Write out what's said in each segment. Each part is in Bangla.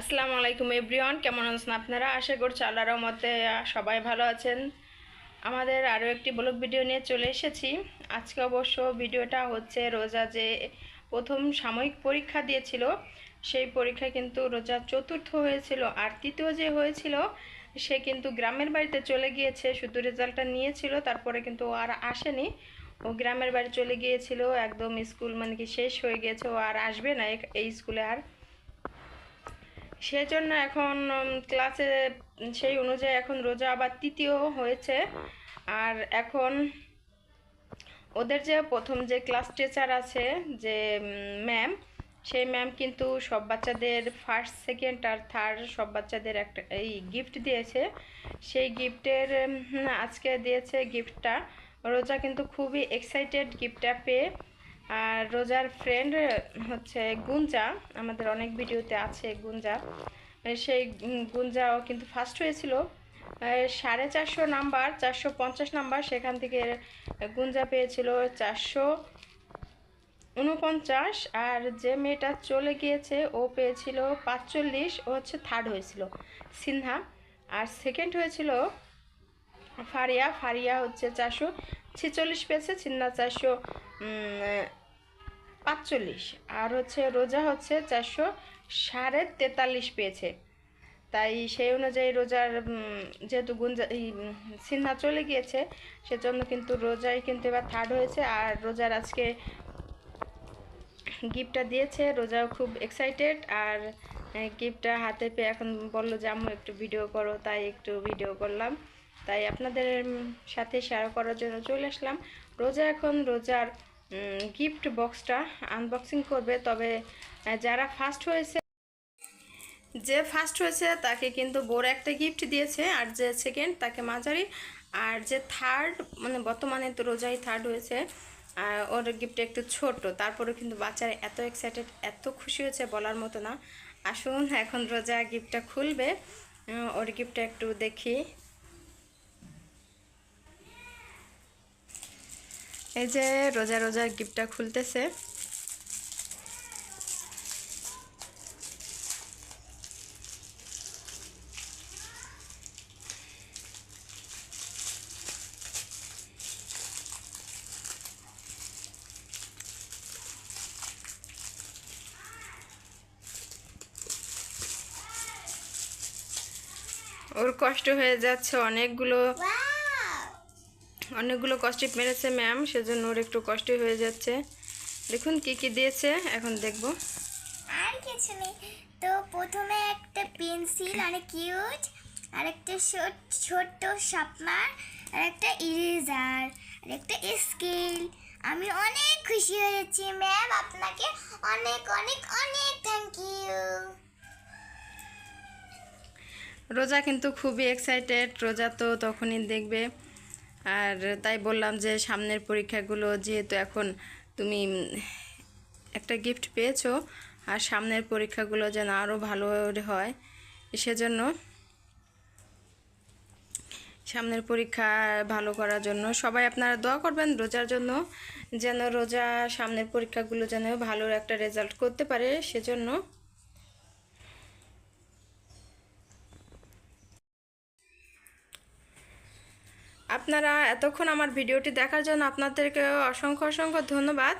আসসালামু আলাইকুম এভরিওয়ান, কেমন আছেন আপনারা? আশা করছি আল্লাহর মতে সবাই ভালো আছেন। আমাদের আরও একটি ব্লগ ভিডিও নিয়ে চলে এসেছি। আজকে অবশ্য ভিডিওটা হচ্ছে রোজা যে প্রথম সাময়িক পরীক্ষা দিয়েছিল, সেই পরীক্ষা কিন্তু রোজা চতুর্থ হয়েছিল। আর তৃতীয় যে হয়েছিল, সে কিন্তু গ্রামের বাড়িতে চলে গিয়েছে, শুধু রেজাল্টটা নিয়েছিল, তারপরে কিন্তু আর আসেনি। ও গ্রামের বাড়ি চলে গিয়েছিল, একদম স্কুল মানে কি শেষ হয়ে গিয়েছে ও আর আসবে না, এই স্কুলে আর সেজন্য এখন ক্লাসে সেই অনুযায়ী এখন রোজা আবার তৃতীয় হয়েছে। আর এখন ওদের যে প্রথম যে ক্লাস টিচার আছে, যে ম্যাম সেই ম্যাম কিন্তু সব বাচ্চাদের ফার্স্ট সেকেন্ড আর থার্ড সব বাচ্চাদের একটা, এই গিফট দিয়েছে। সেই গিফটের আজকে দিয়েছে গিফটটা রোজা কিন্তু খুবই এক্সাইটেড গিফটটা পেয়ে আর রোজার ফ্রেন্ড হচ্ছে গুঞ্জা। আমাদের অনেক ভিডিওতে আছে গুঞ্জা। সেই গুঞ্জাও কিন্তু ফার্স্ট হয়েছিল। সাড়ে চারশো নাম্বার, চারশো পঞ্চাশ নাম্বার, সেখান থেকে গুঞ্জা পেয়েছিল চারশো উনপঞ্চাশ। আর যে মেয়েটা চলে গিয়েছে, ও পেয়েছিল পাঁচচল্লিশ, ও হচ্ছে থার্ড হয়েছিল সিনহা। আর সেকেন্ড হয়েছিল ফারিয়া ফারিয়া হচ্ছে চারশো ছেচল্লিশ পেয়েছে সিনহা চারশো পাঁচচল্লিশ। আর হচ্ছে রোজা হচ্ছে চারশো সাড়ে তেতাল্লিশ পেয়েছে। তাই সেই অনুযায়ী রোজার যেহেতু গুঞ্জা সিনহা চলে গিয়েছে, সেজন্য কিন্তু রোজাই কিন্তু এবার থার্ড হয়েছে। আর রোজার আজকে গিফটটা দিয়েছে, রোজাও খুব এক্সাইটেড আর গিফটটা হাতে পেয়ে এখন বলল যে, আম্মু, একটু ভিডিও করো। তাই একটু ভিডিও করলাম। তাই আপনাদের সাথে শেয়ার করার জন্য চলে আসলাম। রোজা এখন রোজার গিফট বক্সটা আনবক্সিং করবে। তবে যারা ফার্স্ট হয়েছে, যে ফার্স্ট হয়েছে, তাকে কিন্তু বড় একটা গিফট দিয়েছে। আর যে সেকেন্ড তাকে মাঝারি। আর যে থার্ড মানে বর্তমানে তো রোজাই থার্ড হয়েছে আর ওর গিফট একটু ছোট। তারপরে কিন্তু বাচ্চারা এত এক্সাইটেড এত খুশি হয়েছে বলার মতো না। আসুন, এখন রোজা গিফটটা খুলবে। ওর গিফটটা একটু দেখি। এই যে রোজা রোজা গিফটটা খুলতেছে। ওর কষ্ট হয়ে যাচ্ছে অনেকগুলো অনেকগুলো কষ্টিপ মেরেছে ম্যাম সেজন্য ওর একটু কষ্ট হয়ে যাচ্ছে। দেখুন কি কি দিয়েছে এখন দেখব। আর কিছু নেই। তো প্রথমে একটা পেন্সিল আর কিউট। আর একটা ছোট- ছোট্ট শার্পনার আর একটা ইরেজার আর একটা স্কেল আমি অনেক খুশি হয়েছি ম্যাম আপনাকে অনেক অনেক অনেক থ্যাংক ইউ রোজা কিন্তু খুবই এক্সাইটেড রোজা তো তখনই দেখবে। আর তাই বললাম যে সামনের পরীক্ষাগুলো যেহেতু এখন তুমি একটা গিফট পেয়েছ, আর সামনের পরীক্ষাগুলো যেন আরও ভালো হয়। সেজন্য সামনের পরীক্ষা ভালো করার জন্য সবাই আপনারা দোয়া করবেন রোজার জন্য, যেন রোজা সামনের পরীক্ষাগুলো যেন ভালো একটা রেজাল্ট করতে পারে। সেজন্য আপনারা এতক্ষণ আমার ভিডিওটি দেখার জন্য আপনাদেরকে অসংখ্য অসংখ্য ধন্যবাদ।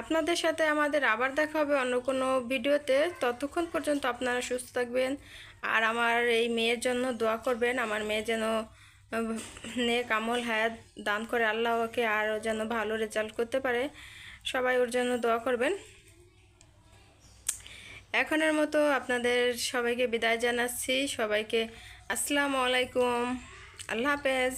আপনাদের সাথে আমাদের আবার দেখা হবে অন্য কোনো ভিডিওতে। ততক্ষণ পর্যন্ত আপনারা সুস্থ থাকবেন আর আমার এই মেয়ের জন্য দোয়া করবেন। আমার মেয়ে যেন নেক আমল হায়াত দান করে আল্লাহ ওকে আরও যেন ভালো রেজাল্ট করতে পারে। সবাই ওর জন্য দোয়া করবেন। এখনের মতো আপনাদের সবাইকে বিদায় জানাচ্ছি। সবাইকে আসসালামু আলাইকুম। আল্লাহ হাফেজ।